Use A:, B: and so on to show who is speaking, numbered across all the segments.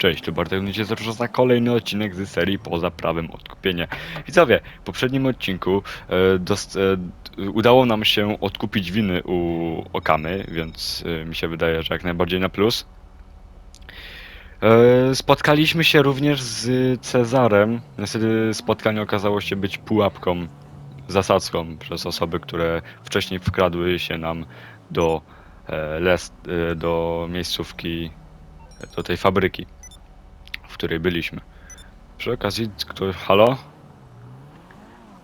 A: Cześć, tu Bartek, będziecie zapraszam na kolejny odcinek z serii Poza prawem odkupienia. Widzowie, w poprzednim odcinku e, e, udało nam się odkupić winy u Okamy, więc e, mi się wydaje, że jak najbardziej na plus. E, spotkaliśmy się również z Cezarem. Niestety spotkanie okazało się być pułapką, zasadzką przez osoby, które wcześniej wkradły się nam do, e, les, e, do miejscówki do tej fabryki, której byliśmy. Przy okazji, kto... Halo?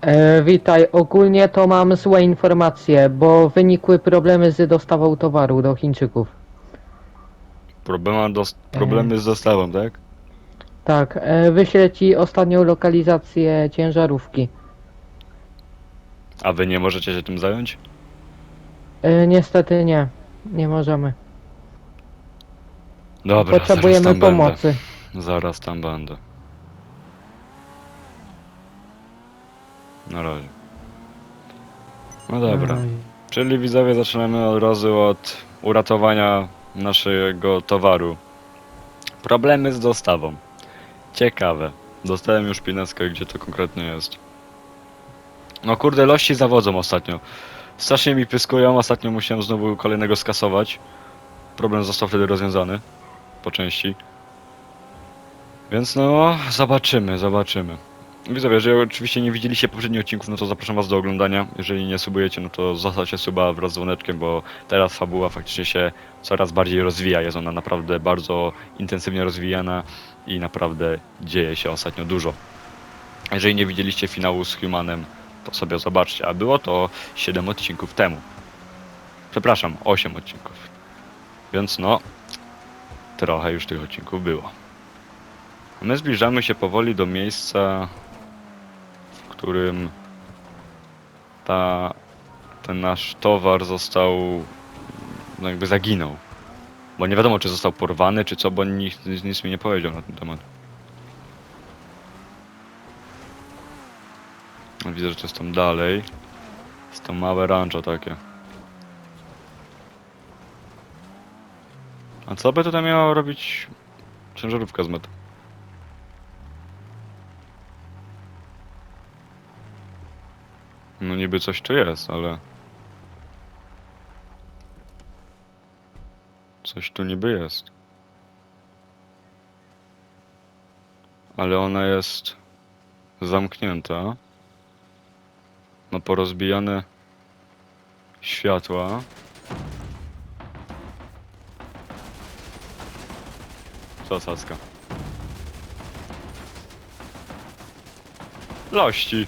B: E, witaj, ogólnie to mam złe informacje, bo wynikły problemy z dostawą towaru do Chińczyków.
A: Problema dos... Problemy z dostawą, tak?
B: Tak, e, wyślę ci ostatnią lokalizację ciężarówki.
A: A wy nie możecie się tym zająć?
B: E, niestety nie, nie możemy.
A: Dobra,
B: Potrzebujemy
A: zaraz tam
B: pomocy.
A: Zaraz tam będę. Na razie. No dobra.
B: Oj.
A: Czyli widzowie zaczynamy od razu od uratowania naszego towaru. Problemy z dostawą. Ciekawe. Dostałem już pineskę, gdzie to konkretnie jest. No kurde, lości zawodzą ostatnio. Strasznie mi pyskują, ostatnio musiałem znowu kolejnego skasować. Problem został wtedy rozwiązany. Po części. Więc no, zobaczymy, zobaczymy. Widzowie, jeżeli oczywiście nie widzieliście poprzednich odcinków, no to zapraszam was do oglądania. Jeżeli nie subujecie, no to zostawcie suba wraz z dzwoneczkiem, bo teraz fabuła faktycznie się coraz bardziej rozwija. Jest ona naprawdę bardzo intensywnie rozwijana i naprawdę dzieje się ostatnio dużo. Jeżeli nie widzieliście finału z Humanem, to sobie zobaczcie. A było to 7 odcinków temu. Przepraszam, 8 odcinków. Więc no, trochę już tych odcinków było. My zbliżamy się powoli do miejsca, w którym ta, ten nasz towar został, no jakby zaginął. Bo nie wiadomo, czy został porwany, czy co, bo nikt nic, nic mi nie powiedział na ten temat. Widzę, że to jest tam dalej. Jest to małe rancho takie. A co by tutaj miała robić ciężarówka z metą? No niby coś tu jest, ale... Coś tu niby jest. Ale ona jest zamknięta. Ma porozbijane światła. Zasadzka. Lości.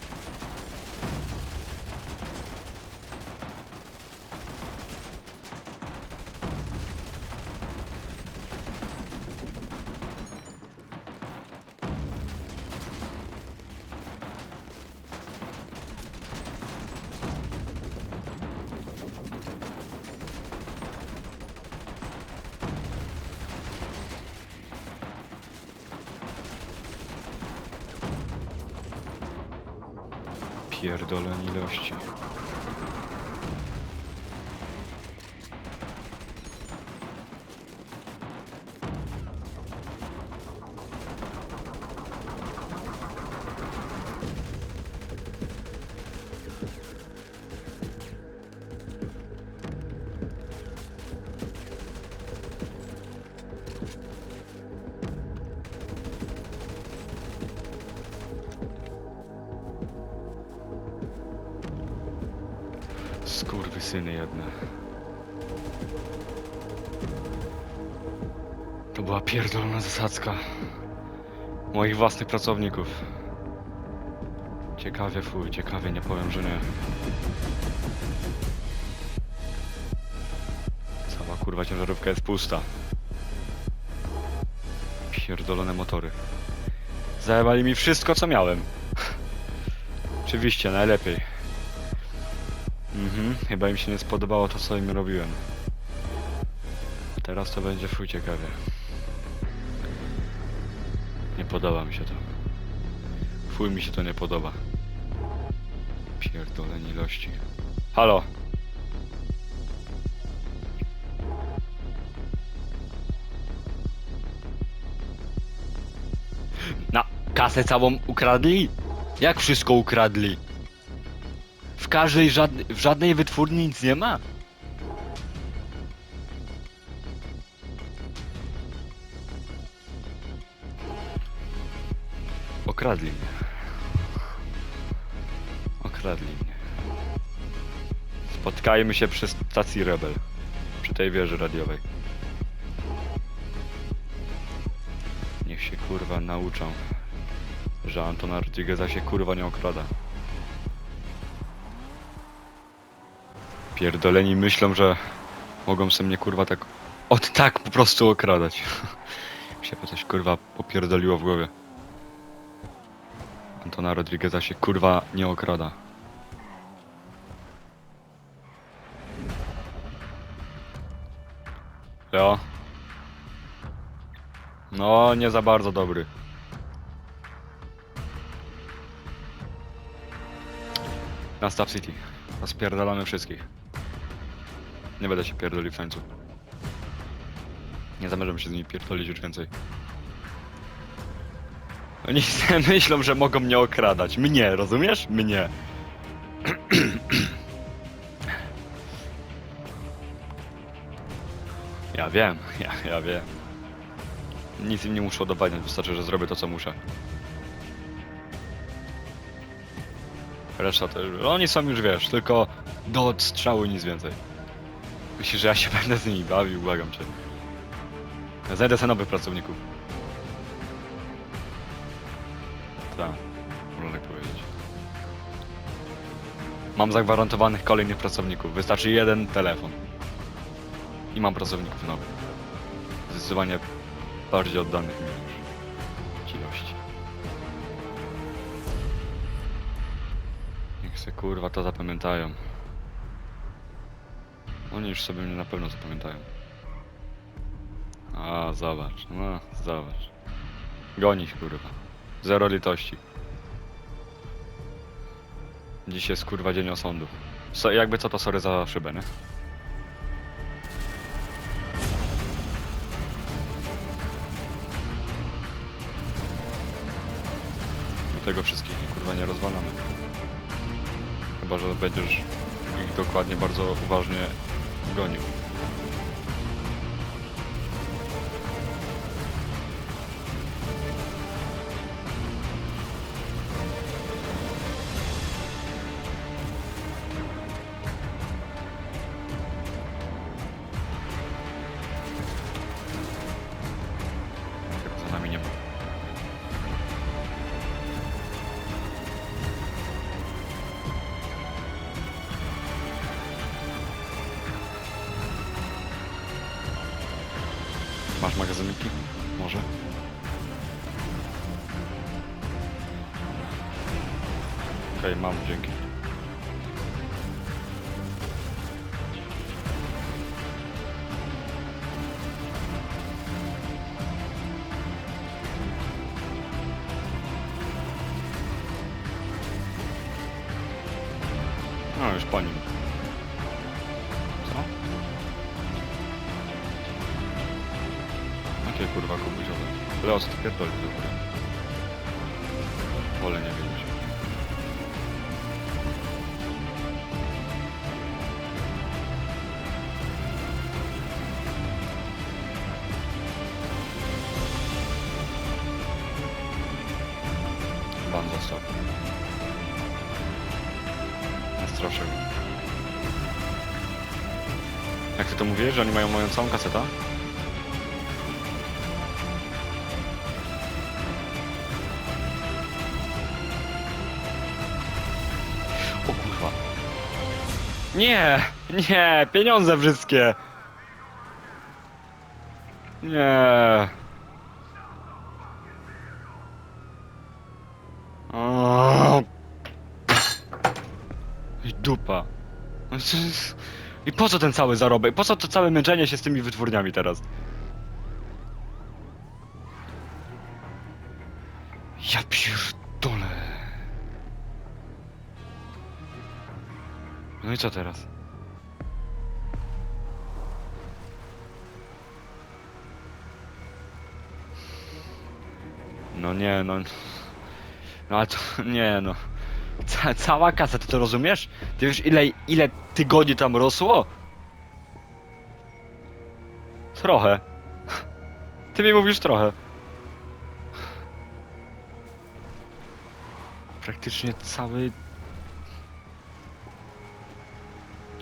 A: Pierdoleni ilości. Własnych pracowników. Ciekawie, fuj, ciekawie, nie powiem, że nie. Cała kurwa ciężarówka jest pusta. Pierdolone motory. Zajebali mi wszystko, co miałem. Oczywiście, najlepiej. Mhm, chyba im się nie spodobało to, co im robiłem. Teraz to będzie fuj ciekawie. Podoba mi się to. Fuj mi się to nie podoba. Pierdoleni ilości. Halo! Na kasę całą ukradli? Jak wszystko ukradli? W każdej, żadnej, w żadnej wytwórni nic nie ma? Okradli mnie. Okradli mnie. Spotkajmy się przy stacji Rebel. Przy tej wieży radiowej. Niech się kurwa nauczą, że Antona Rodrigueza się kurwa nie okrada. Pierdoleni myślą, że mogą se mnie kurwa tak od tak po prostu okradać. Mi się coś kurwa popierdoliło w głowie. Antona Rodrigueza się kurwa nie okrada. Leo? No, nie za bardzo dobry. Na Staff City. Rozpierdalamy wszystkich. Nie będę się pierdolił w tańcu. Nie zamierzam się z nimi pierdolić już więcej. Oni myślą, że mogą mnie okradać. Mnie, rozumiesz? Mnie. Ja wiem, ja, ja wiem. Nic im nie muszę udowadniać, wystarczy, że zrobię to, co muszę. Reszta to... Oni są już, wiesz, tylko do odstrzału nic więcej. Myślisz, że ja się będę z nimi bawił? Błagam cię. Znajdę sobie nowych pracowników. Tak, można tak powiedzieć. Mam zagwarantowanych kolejnych pracowników. Wystarczy jeden telefon. I mam pracowników nowych. Zdecydowanie bardziej oddanych mi już. Ci gości. Niech se kurwa to zapamiętają. Oni już sobie mnie na pewno zapamiętają. A, zobacz, no, zobacz. Gonić kurwa. Zero litości. Dziś jest kurwa dzień osądów. So, jakby co to sorry za szybę, nie? Tego wszystkich kurwa nie rozwalamy. Chyba, że będziesz ich dokładnie bardzo uważnie gonił. Mam, dzięki. No, już po nim. Co? Jakie kurwa kubuzowe? Leos, ty pierdoli do góry. Wolę nie wiedzieć. Że oni mają moją całą kasetę? O kurwa. Nie, nie, pieniądze wszystkie. Nie. O. Dupa. I po co ten cały zarobek? Po co to całe męczenie się z tymi wytwórniami teraz? Ja pierdolę. No i co teraz? No nie, no. No ale to nie no. Ca cała kasa, to rozumiesz? Ty wiesz ile, ile tygodni tam rosło? Trochę. Ty mi mówisz trochę. Praktycznie cały...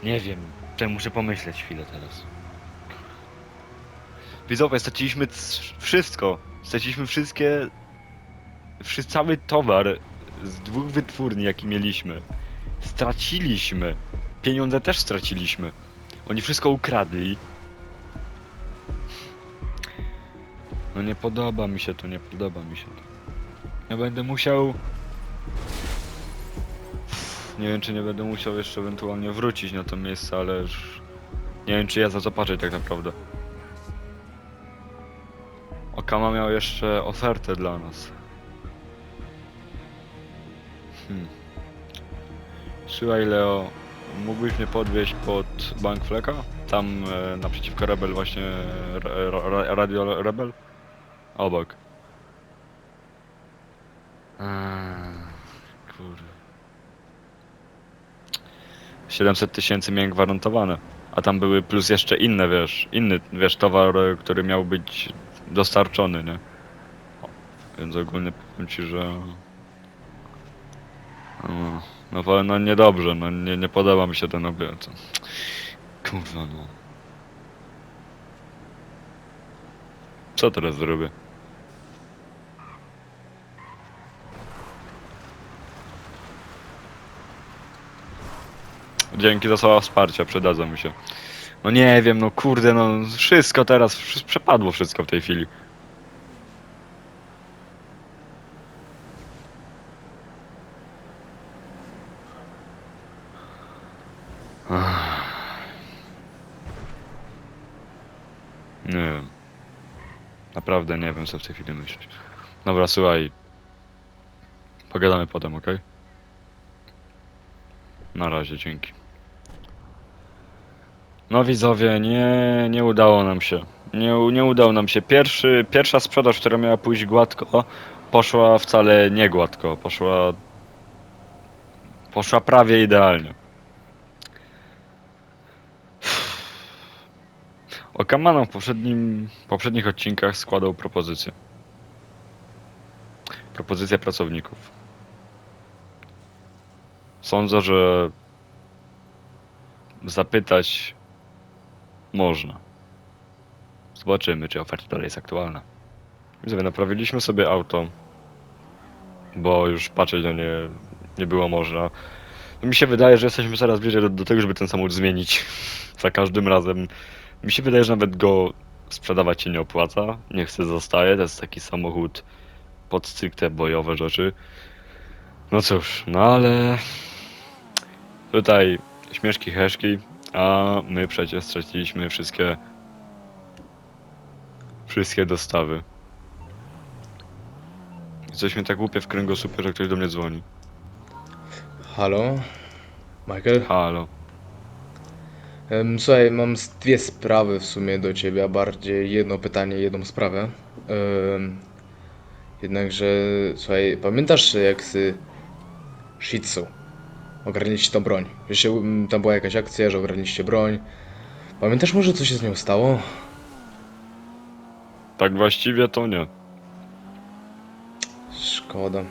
A: Nie wiem, czemu muszę pomyśleć chwilę teraz. Widzowie, straciliśmy wszystko. Straciliśmy wszystkie... Wszy cały towar z dwóch wytwórni, jaki mieliśmy. Straciliśmy. Pieniądze też straciliśmy. Oni wszystko ukradli. No nie podoba mi się to, nie podoba mi się to. Ja będę musiał... Nie wiem, czy nie będę musiał jeszcze ewentualnie wrócić na to miejsce, ale już... Nie wiem, czy ja za co patrzeć tak naprawdę. Okama miał jeszcze ofertę dla nas. Hmm. Słuchaj Leo, mógłbyś mnie podwieźć pod Bank Fleka? Tam e, naprzeciwko Rebel właśnie, ra, ra, Radio Rebel? Obok. Eee, kurde. 700 tysięcy miałem gwarantowane. A tam były plus jeszcze inne, wiesz, inny, wiesz, towar, e, który miał być dostarczony, nie? O, Więc ogólnie powiem ci, że... No, no, ale no niedobrze, no nie, nie podoba mi się ten obiad. Kurwa no. Co teraz zrobię? Dzięki za słowa wsparcia, przydadzą mi się. No nie wiem, no kurde, no wszystko teraz, przepadło wszystko w tej chwili. Nie wiem. Naprawdę nie wiem, co w tej chwili myśleć. Dobra, słuchaj. Pogadamy potem, ok? Na razie, dzięki. No widzowie, nie, nie udało nam się. Nie, nie udało nam się. Pierwszy, pierwsza sprzedaż, która miała pójść gładko, poszła wcale nie gładko. Poszła... Poszła prawie idealnie. Okamano w poprzednim, poprzednich odcinkach składał propozycję. Propozycję pracowników. Sądzę, że zapytać można. Zobaczymy, czy oferta dalej jest aktualna. Widzowie, naprawiliśmy sobie auto, bo już patrzeć na nie nie było można. Mi się wydaje, że jesteśmy coraz bliżej do, do tego, żeby ten samochód zmienić. Za każdym razem. Mi się wydaje, że nawet go sprzedawać się nie opłaca. Niech se zostaje. To jest taki samochód pod stricte bojowe rzeczy. No cóż, no ale tutaj śmieszki heszki, a my przecież straciliśmy wszystkie wszystkie dostawy. Mnie tak głupie w kręgosłupie, że ktoś do mnie dzwoni.
C: Halo? Michael?
A: Halo.
C: Słuchaj, mam s- dwie sprawy w sumie do ciebie, a bardziej jedno pytanie, jedną sprawę. Jednakże, słuchaj, pamiętasz jak z Shitsu ogarnęliście tą broń? Wiesz, tam była jakaś akcja, że ogarnęliście broń. Pamiętasz może co się z nią stało?
A: Tak właściwie to nie.
C: Szkoda.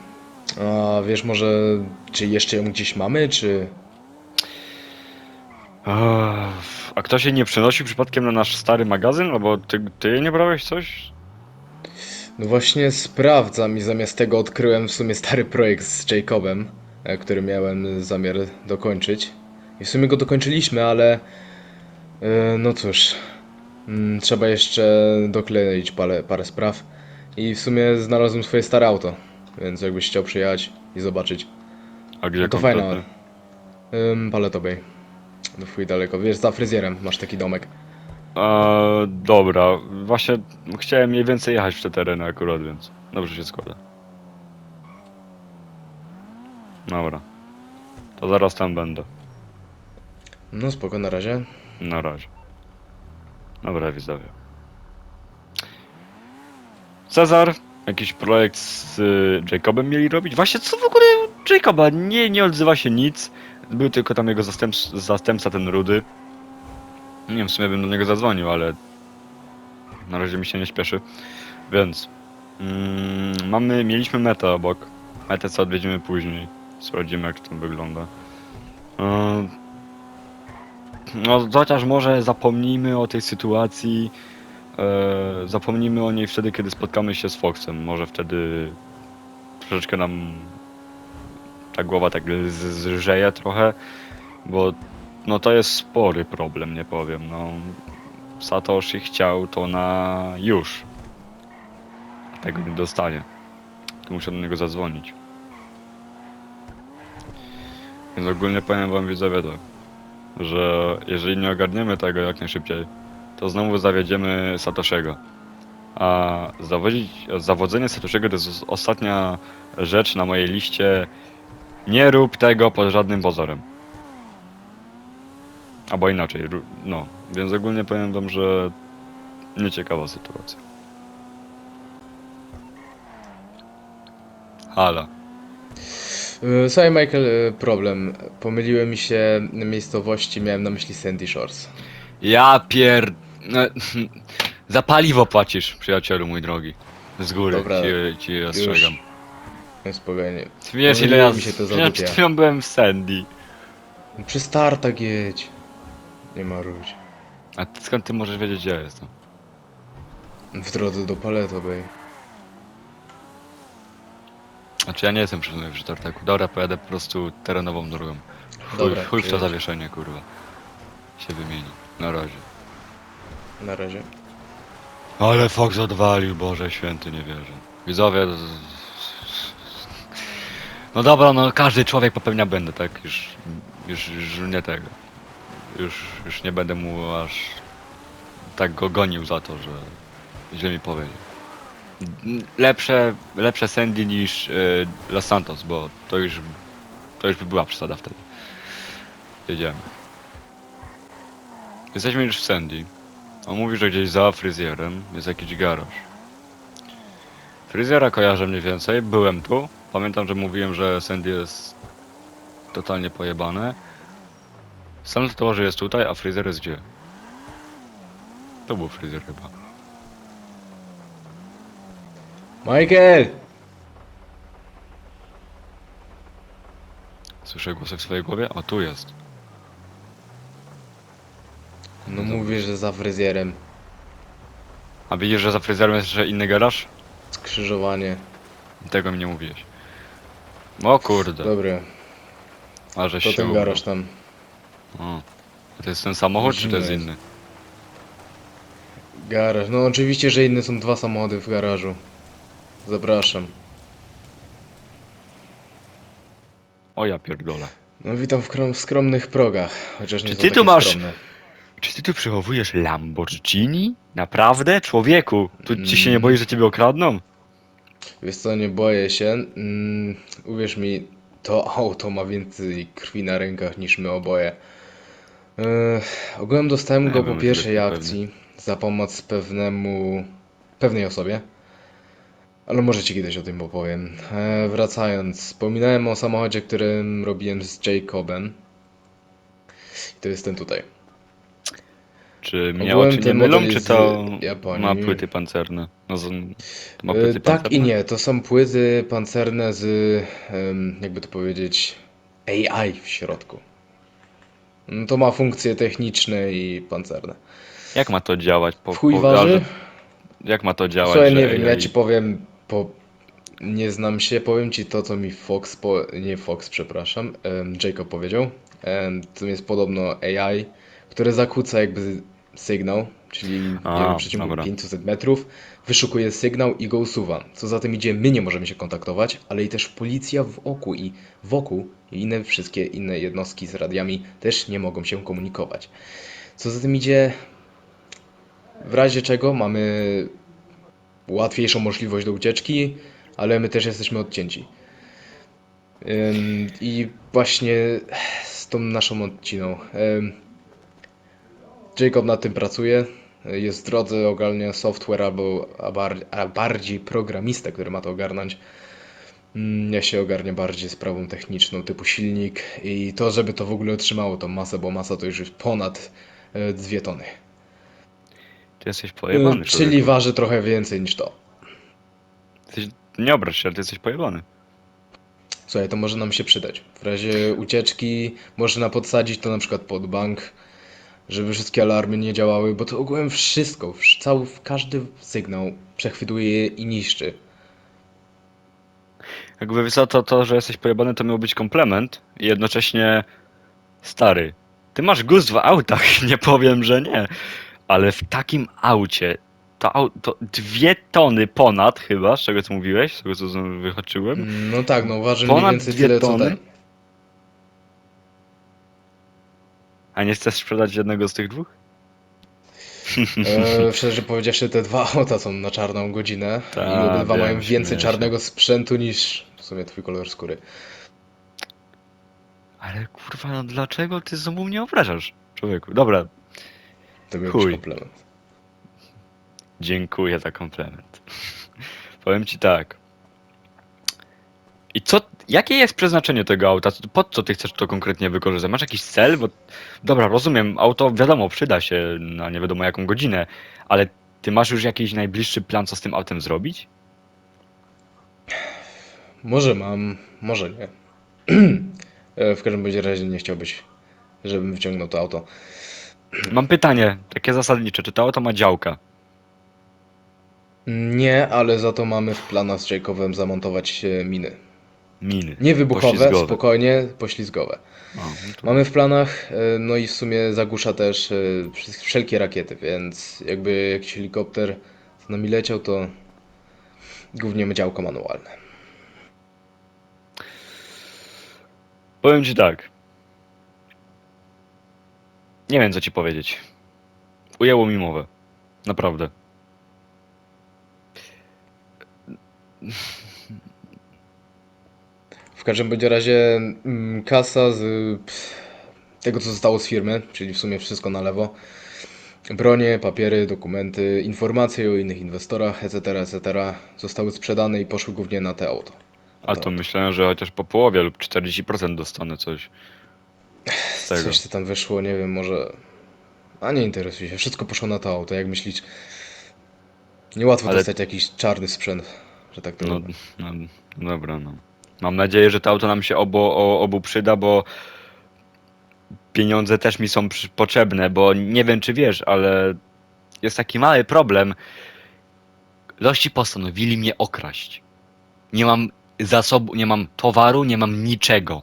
C: A wiesz może, czy jeszcze ją gdzieś mamy, czy...
A: A kto się nie przenosił przypadkiem na nasz stary magazyn? Albo ty, ty nie brałeś coś?
C: No właśnie sprawdzam i zamiast tego odkryłem w sumie stary projekt z Jacobem, e, który miałem zamiar dokończyć. I w sumie go dokończyliśmy, ale e, no cóż, mm, trzeba jeszcze dokleić parę, parę spraw. I w sumie znalazłem swoje stare auto, więc jakbyś chciał przyjechać i zobaczyć.
A: A gdzie
C: No to fajne. Ym, Paletobej. Do chuj daleko. Wiesz, za fryzjerem masz taki domek.
A: A, dobra, właśnie chciałem mniej więcej jechać w te tereny akurat, więc dobrze się składa. Dobra. To zaraz tam będę.
C: No spoko, na razie.
A: Na razie. Dobra, widzowie. Cezar, jakiś projekt z y, Jacobem mieli robić. Właśnie co w ogóle Jacoba? Nie, nie odzywa się nic. Był tylko tam jego zastęps, zastępca, ten Rudy. Nie wiem, w sumie bym do niego zadzwonił, ale na razie mi się nie śpieszy. Więc mm, mamy, mieliśmy metę obok. Metę co odwiedzimy później. Sprawdzimy jak to wygląda. Yy, no chociaż może zapomnijmy o tej sytuacji. E, zapomnijmy o niej wtedy, kiedy spotkamy się z Foxem. Może wtedy troszeczkę nam ta głowa tak zrzeje trochę, bo no to jest spory problem, nie powiem. No, Satoshi chciał to na już. Tego nie dostanie. Tu muszę do niego zadzwonić. Więc ogólnie powiem wam widzowie tak, że jeżeli nie ogarniemy tego jak najszybciej, to znowu zawiedziemy Satoshego. A zawodzić, zawodzenie Satoshego to jest ostatnia rzecz na mojej liście. Nie rób tego pod żadnym pozorem. Albo inaczej, no. Więc ogólnie powiem wam, że nieciekawa sytuacja. Hala.
C: E, Słuchaj Michael, e, problem. Pomyliły mi się miejscowości, miałem na myśli Sandy Shores.
A: Ja pier... No, za paliwo płacisz, przyjacielu mój drogi. Z góry
C: Dobra,
A: ci, ci ostrzegam.
C: No spokojnie.
A: Ty wiesz ile ja...
C: mi się to
A: ja przed chwilą byłem w Sandy.
C: Przy startach jedź. Nie maruć.
A: A ty, skąd ty możesz wiedzieć gdzie ja jestem?
C: W drodze do Paleto Bay.
A: Znaczy ja nie jestem przy przy tartaku. Dobra, pojadę po prostu terenową drogą. Chuj,
C: Dobra,
A: chuj w to zawieszenie, kurwa. Się wymieni. Na razie.
C: Na razie.
A: Ale Fox odwalił, Boże święty, nie wierzę. Widzowie... z- No dobra, no każdy człowiek popełnia błędy, tak? Już, już, już nie tego. Już, już nie będę mu aż tak go gonił za to, że źle mi powiedział. Lepsze, lepsze Sandy niż y, Los Santos, bo to już, to już by była przesada wtedy. Jedziemy. Jesteśmy już w Sandy. On mówi, że gdzieś za fryzjerem jest jakiś garaż. Fryzjera kojarzę mniej więcej, byłem tu. Pamiętam, że mówiłem, że Sandy jest totalnie pojebane. Sam tatuaż jest tutaj, a fryzjer jest gdzie? To był fryzjer chyba.
C: Michael!
A: Słyszę głosy w swojej głowie? O, tu jest.
C: No mówię, że za fryzjerem.
A: A widzisz, że za fryzjerem jest jeszcze inny garaż?
C: Skrzyżowanie.
A: Tego mi nie mówiłeś. O kurde,
C: Dobra,
A: a że
C: to
A: się
C: ten
A: ubrał.
C: garaż tam.
A: O. A to jest ten samochód, czy to jest
C: Zimno
A: inny?
C: Garaż. No oczywiście, że inne są dwa samochody w garażu. Zapraszam.
A: O ja pierdolę.
C: No witam w krom- skromnych progach. Chociaż nie
A: Czy
C: są
A: ty tu
C: takie
A: masz-
C: Skromne.
A: Czy ty tu przechowujesz Lamborghini? Naprawdę? Człowieku, tu ci się nie boisz, że ciebie okradną?
C: Wiesz co, nie boję się. Mm, uwierz mi, to auto ma więcej krwi na rękach niż my oboje. Yy, ogółem dostałem
A: Nie
C: go po pierwszej akcji za pomoc pewnemu... pewnej osobie. Ale może ci kiedyś o tym opowiem. E, wracając, wspominałem o samochodzie, którym robiłem z Jacobem. I to jest ten tutaj.
A: Czy mnie
C: Ogółem
A: nie mylą,
C: model
A: czy
C: jest
A: to
C: z Japonii.
A: ma płyty pancerne? No, z, ma
C: E,
A: płyty
C: tak
A: pancerne?
C: i nie, to są płyty pancerne z, em, jakby to powiedzieć, AI w środku. No To ma funkcje techniczne i pancerne.
A: Jak ma to działać? Po,
C: W chuj
A: po-
C: waży?
A: Jak ma to działać?
C: Słuchaj,
A: że
C: nie wiem, ja
A: AI
C: ci powiem, po... nie znam się, powiem ci to, co mi Fox, po... nie Fox, przepraszam, em, Jacob powiedział. Em, To jest podobno AI, które zakłóca jakby sygnał, czyli nie
A: A,
C: wiem, w przeciągu
A: dobra.
C: 500 metrów, wyszukuje sygnał i go usuwa. Co za tym idzie, my nie możemy się kontaktować, ale i też policja w oku i wokół i inne wszystkie inne jednostki z radiami też nie mogą się komunikować. Co za tym idzie, w razie czego mamy łatwiejszą możliwość do ucieczki, ale my też jesteśmy odcięci. Ym, I właśnie z tą naszą odciną. Ym, Jacob nad tym pracuje. jest w drodze, ogarnia software albo a bar, a bardziej programistę, który ma to ogarnąć. Mm, Ja się ogarnię bardziej sprawą techniczną, typu silnik i to, żeby to w ogóle otrzymało tą masę, bo masa to już jest ponad 2 tony.
A: Ty jesteś pojebany,
C: Y, Czyli
A: człowieku.
C: waży trochę więcej niż to.
A: Jesteś... Nie obraź się, ale ty jesteś pojebany.
C: Słuchaj, to może nam się przydać. W razie ucieczki można podsadzić to na przykład pod bank, żeby wszystkie alarmy nie działały, bo to ogółem wszystko, wsz- cały, każdy sygnał przechwytuje i niszczy.
A: Jakby wiesz co, to, że jesteś pojebany, to miał być komplement i jednocześnie stary. Ty masz gust w autach, nie powiem, że nie. Ale w takim aucie, to, to dwie tony ponad chyba, z czego ty mówiłeś, z tego co wyhaczyłem.
C: No tak, no waży mniej więcej
A: dwie
C: tyle co
A: tony?
C: ten.
A: A nie chcesz sprzedać jednego z tych dwóch?
C: E, szczerze powiedziawszy, te dwa auta są na czarną godzinę
A: Ta,
C: i obydwa
A: wiem,
C: mają więcej
A: śmieję się.
C: czarnego sprzętu niż w sumie twój kolor skóry.
A: Ale kurwa, no dlaczego ty znowu mnie obrażasz, człowieku? Dobra,
C: To
A: Chuj.
C: być komplement.
A: Dziękuję za komplement. Powiem ci tak. I co, jakie jest przeznaczenie tego auta? Po co ty chcesz to konkretnie wykorzystać? Masz jakiś cel? Bo, dobra, rozumiem, auto wiadomo, przyda się na nie wiadomo jaką godzinę, ale ty masz już jakiś najbliższy plan, co z tym autem zrobić?
C: Może mam, może nie. E, w każdym bądź razie nie chciałbyś, żebym wyciągnął to auto.
A: Mam pytanie, takie zasadnicze, czy to auto ma działka?
C: Nie, ale za to mamy w planach z Jacobem zamontować e, miny.
A: Miny.
C: Nie wybuchowe, spokojnie, poślizgowe.
A: No to-
C: Mamy w planach, e, no i w sumie zagłusza też e, wsz- wszelkie rakiety, więc jakby jakiś helikopter z nami leciał, to głównie działko manualne.
A: Powiem ci tak. Nie wiem, co ci powiedzieć. Ujęło mi mowę. Naprawdę.
C: W każdym bądź razie mm, kasa z pff, tego, co zostało z firmy, czyli w sumie wszystko na lewo. Bronie, papiery, dokumenty, informacje o innych inwestorach, etc., etc. zostały sprzedane i poszły głównie na te auto.
A: A to myślałem, że chociaż po połowie lub 40% dostanę coś z tego.
C: Coś co tam wyszło, nie wiem, może... A nie interesuje się, wszystko poszło na to auto, jak myślisz? Niełatwo
A: Ale-
C: dostać jakiś czarny sprzęt, że tak to
A: No,
C: powiem.
A: no, dobra, no. Mam nadzieję, że to auto nam się obu, o, obu przyda, bo pieniądze też mi są przy, potrzebne, bo nie wiem, czy wiesz, ale jest taki mały problem. Lości postanowili mnie okraść. Nie mam zasobu, nie mam towaru, nie mam niczego.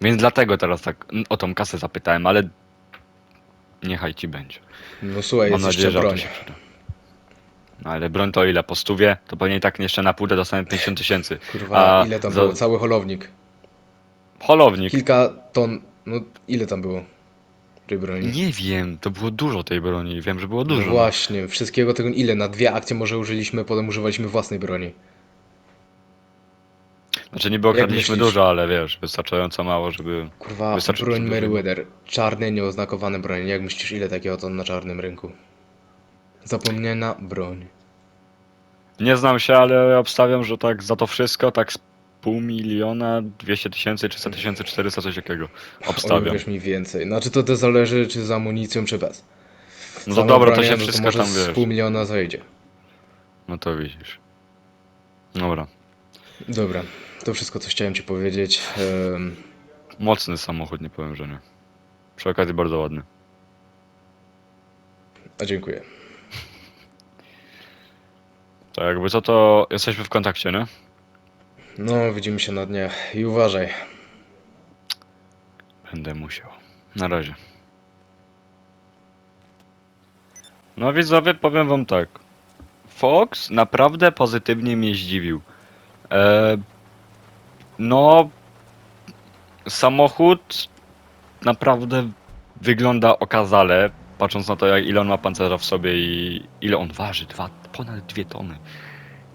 A: Więc dlatego teraz tak o tą kasę zapytałem, ale niechaj ci będzie.
C: No słuchaj,
A: Mam
C: jest
A: nadzieję, że
C: jeszcze
A: auto
C: broń.
A: się przyda. No ale broń to ile? Po stówie? To pewnie i tak jeszcze na półkę dostanę 50 tysięcy.
C: Kurwa,
A: A
C: ile tam
A: za-
C: było? Cały holownik.
A: Holownik.
C: Kilka ton, no ile tam było tej broni?
A: Nie wiem, to było dużo tej broni. Wiem, że było
C: No
A: dużo.
C: właśnie, wszystkiego tego ile? Na dwie akcje może użyliśmy, potem używaliśmy własnej broni.
A: Znaczy niby okradliśmy
C: myślisz?
A: dużo, ale wiesz, wystarczająco mało, żeby...
C: Kurwa,
A: Wystarczy
C: broń Meriwether. Czarne, nieoznakowane broń. Jak myślisz, ile takiego to na czarnym rynku? Zapomniana broń.
A: Nie znam się, ale obstawiam, że tak za to wszystko, tak z pół miliona, 200 tysięcy, 300 tysięcy, 400, coś takiego.
C: Oj,
A: Obstawiam.
C: wiesz mi więcej. Znaczy to też zależy, czy z amunicją, czy bez.
A: No to dobra, to się
C: no
A: wszystko
C: może
A: tam
C: z
A: wiesz.
C: pół miliona zajdzie.
A: No to widzisz. Dobra.
C: Dobra, to wszystko, co chciałem ci powiedzieć. Em,
A: Mocny samochód, nie powiem, że nie. Przy okazji bardzo ładny.
C: a dziękuję.
A: To jakby co, to jesteśmy w kontakcie, nie?
C: No, widzimy się na dniach i uważaj.
A: Będę musiał. Na razie. No widzowie, powiem wam tak. Fox naprawdę pozytywnie mnie zdziwił. E, no, samochód naprawdę wygląda okazale, patrząc na to, jak ile on ma pancerza w sobie i ile on waży. Dwa, ponad dwie tony.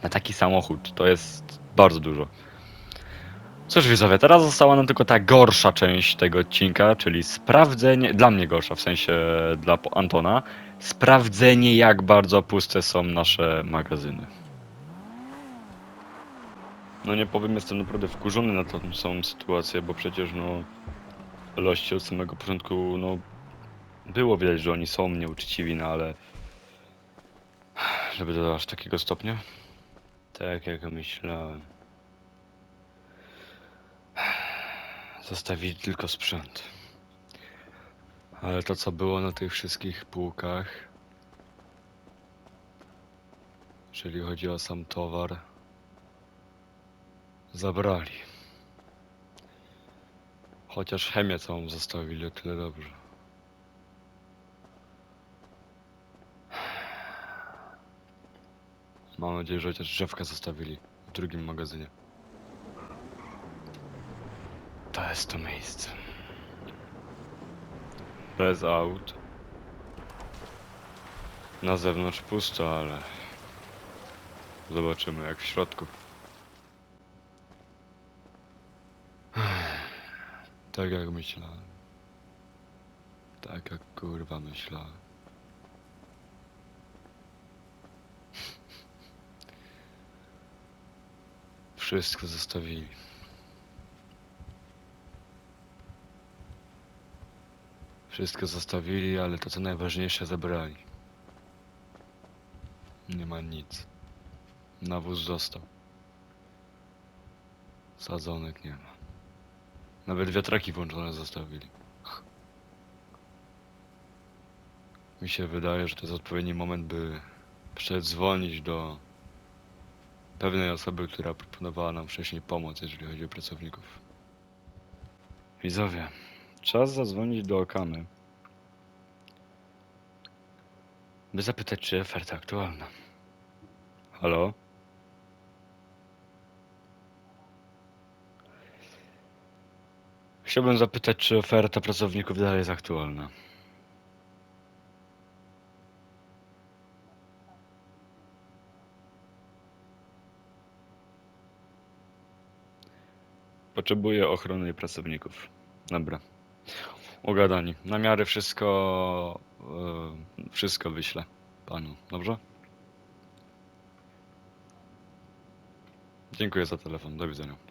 A: Na taki samochód to jest bardzo dużo. Cóż widzowie, teraz została nam tylko ta gorsza część tego odcinka, czyli sprawdzenie, dla mnie gorsza, w sensie dla Antona, sprawdzenie jak bardzo puste są nasze magazyny. No nie powiem, jestem naprawdę wkurzony na tą samą sytuację, bo przecież no lości od samego początku, no było widać, że oni są nieuczciwi, no ale żeby do aż takiego stopnia? Tak jak myślałem. Zostawili tylko sprzęt. Ale to co było na tych wszystkich półkach, jeżeli chodzi o sam towar, zabrali. Chociaż chemię całą zostawili, o tyle dobrze. Mam nadzieję, że chociaż drzewka zostawili w drugim magazynie. To jest to miejsce. Bez aut. Na zewnątrz pusto, ale zobaczymy jak w środku. Tak jak myślałem. Tak jak kurwa myślałem. Wszystko zostawili. Wszystko zostawili, ale to co najważniejsze zabrali. Nie ma nic. Nawóz został. Sadzonek nie ma. Nawet wiatraki włączone zostawili. Mi się wydaje, że to jest odpowiedni moment, by przedzwonić do pewnej osoby, która proponowała nam wcześniej pomoc, jeżeli chodzi o pracowników. Widzowie, czas zadzwonić do Okamy, by zapytać, czy oferta aktualna. Halo? Chciałbym zapytać, czy oferta pracowników dalej jest aktualna. Potrzebuję ochrony i pracowników. Dobra. Ugadani. Na miarę wszystko. e, wszystko wyślę panu, dobrze? Dziękuję za telefon. Do widzenia.